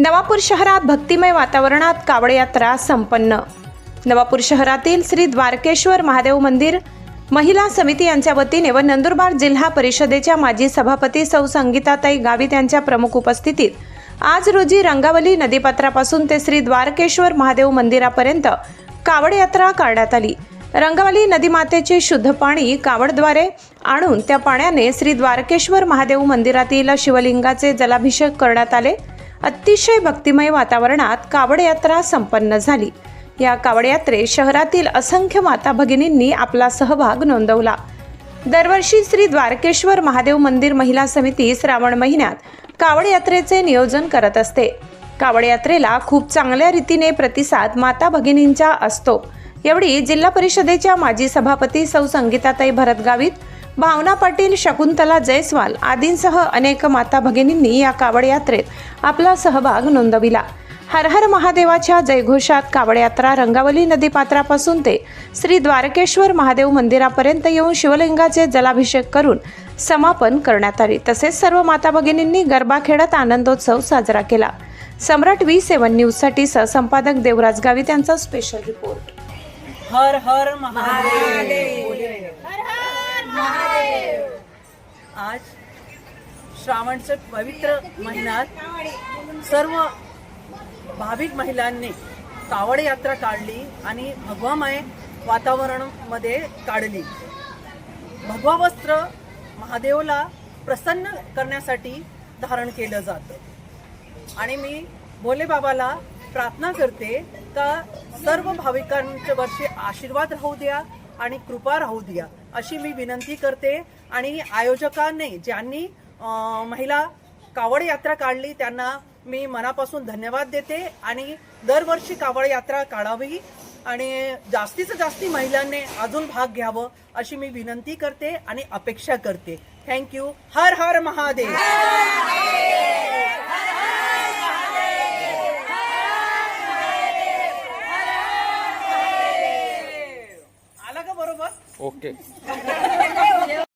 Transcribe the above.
नवापूर शहरात भक्तिमय वातावरणात कावड यात्रा संपन्न. नवापूर शहरातील श्री द्वारकेश्वर महादेव मंदिर महिला समिती यांच्या वतीने व नंदुरबार जिल्हा परिषदेच्या माजी सभापती सौ संगीताताई गावित यांच्या प्रमुख उपस्थितीत आज रोजी रंगावली नदीपात्रापासून ते श्री द्वारकेश्वर महादेव मंदिरापर्यंत कावड यात्रा काढण्यात आली. रंगावली नदीमातेचे शुद्ध पाणी कावडद्वारे आणून त्या पाण्याने श्री द्वारकेश्वर महादेव मंदिरातील शिवलिंगाचे जलाभिषेक करण्यात आले. अतिशय भक्तिमय वातावरणात कावड यात्रा संपन्न झाली. या कावड यात्रेत शहरातील असंख्य माता भगिनींनी आपला सहभाग नोंदवला. दरवर्षी श्री द्वारकेश्वर महादेव मंदिर महिला समिती श्रावण महिन्यात कावड यात्रेचे नियोजन करत असते. कावड यात्रेला खूप चांगल्या रीतीने प्रतिसाद माता भगिनींचा असतो. एवढी जिल्हा परिषदेच्या माजी सभापती सौ संगीताताई भरत गावित भावना पाटील शकुंतला जयस्वाल आदींसह अनेक माता भगिनींनी या कावड यात्रेत आपला सहभाग नोंदविला. हर हर महादेवाच्या जयघोषात कावड यात्रा रंगावली नदीपात्रापासून ते श्री द्वारकेश्वर महादेव मंदिरापर्यंत येऊन शिवलिंगाचे जलाभिषेक करून समापन करण्यात आले. तसेच सर्व माता भगिनींनी गरबा खेळत आनंदोत्सव साजरा केला. सम्राट व्ही सेवन न्यूजसाठी सहसंपादक देवराज गावित यांचा स्पेशल रिपोर्ट हर हर महादेव. आज श्रावणचं पवित्र महिन्यात सर्व भाविक महिलांनी कावड यात्रा काढली आणि भगवामय वातावरणामध्ये काढली. भगवा वस्त्र महादेवला प्रसन्न करण्यासाठी धारण केलं जातं. आणि मी भोले बाबाला प्रार्थना करते का सर्व भाविकांच्या वर्षी आशीर्वाद राहू द्या आणि कृपा राहू द्या अशी मी विनंती करते आणि आयोजकांनी ज्यांनी महिला कावड यात्रा काढली त्यांना मी मनापासून धन्यवाद देते आणि दरवर्षी कावड यात्रा काढावी आणि जास्तीचं जास्ती महिलांनी अजून भाग घ्यावं अशी मी विनंती करते आणि अपेक्षा करते. Thank you Har Har Mahadev. आला का बरोबर? ओके.